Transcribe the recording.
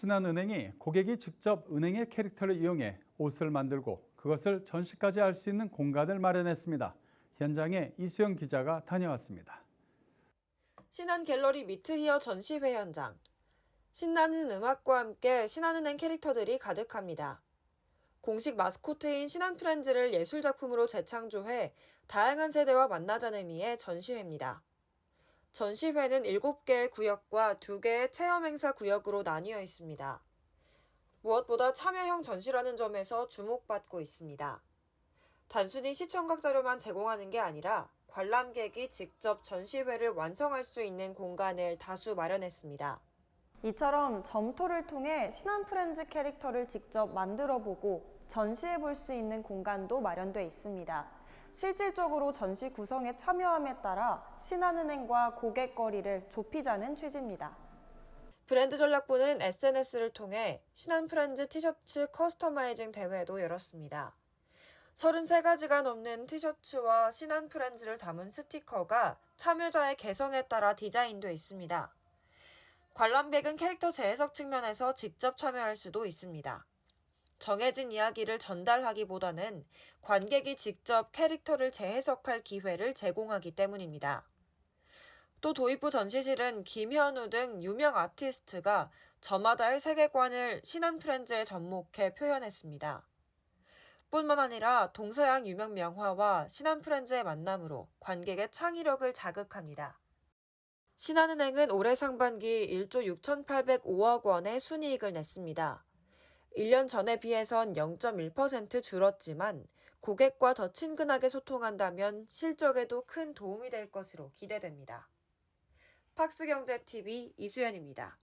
신한은행이 고객이 직접 은행의 캐릭터를 이용해 옷을 만들고 그것을 전시까지 할 수 있는 공간을 마련했습니다. 현장에 이수영 기자가 다녀왔습니다. 신한 갤러리 미트히어 전시회 현장. 신나는 음악과 함께 신한은행 캐릭터들이 가득합니다. 공식 마스코트인 신한 프렌즈를 예술 작품으로 재창조해 다양한 세대와 만나자는 의미의 전시회입니다. 전시회는 7개의 구역과 2개의 체험 행사 구역으로 나뉘어 있습니다. 무엇보다 참여형 전시라는 점에서 주목받고 있습니다. 단순히 시청각 자료만 제공하는 게 아니라 관람객이 직접 전시회를 완성할 수 있는 공간을 다수 마련했습니다. 이처럼 점토를 통해 신한 프렌즈 캐릭터를 직접 만들어 보고 전시해 볼 수 있는 공간도 마련돼 있습니다. 실질적으로 전시 구성에 참여함에 따라 신한은행과 고객거리를 좁히자는 취지입니다. 브랜드 전략부는 SNS를 통해 신한 프렌즈 티셔츠 커스터마이징 대회도 열었습니다. 33가지가 넘는 티셔츠와 신한 프렌즈를 담은 스티커가 참여자의 개성에 따라 디자인돼 있습니다. 관람객은 캐릭터 재해석 측면에서 직접 참여할 수도 있습니다. 정해진 이야기를 전달하기보다는 관객이 직접 캐릭터를 재해석할 기회를 제공하기 때문입니다. 또 도입부 전시실은 김현우 등 유명 아티스트가 저마다의 세계관을 신한 프렌즈에 접목해 표현했습니다. 뿐만 아니라 동서양 유명 명화와 신한 프렌즈의 만남으로 관객의 창의력을 자극합니다. 신한은행은 올해 상반기 1조 6,805억 원의 순이익을 냈습니다. 1년 전에 비해선 0.1% 줄었지만 고객과 더 친근하게 소통한다면 실적에도 큰 도움이 될 것으로 기대됩니다. 팍스경제TV 이수연입니다.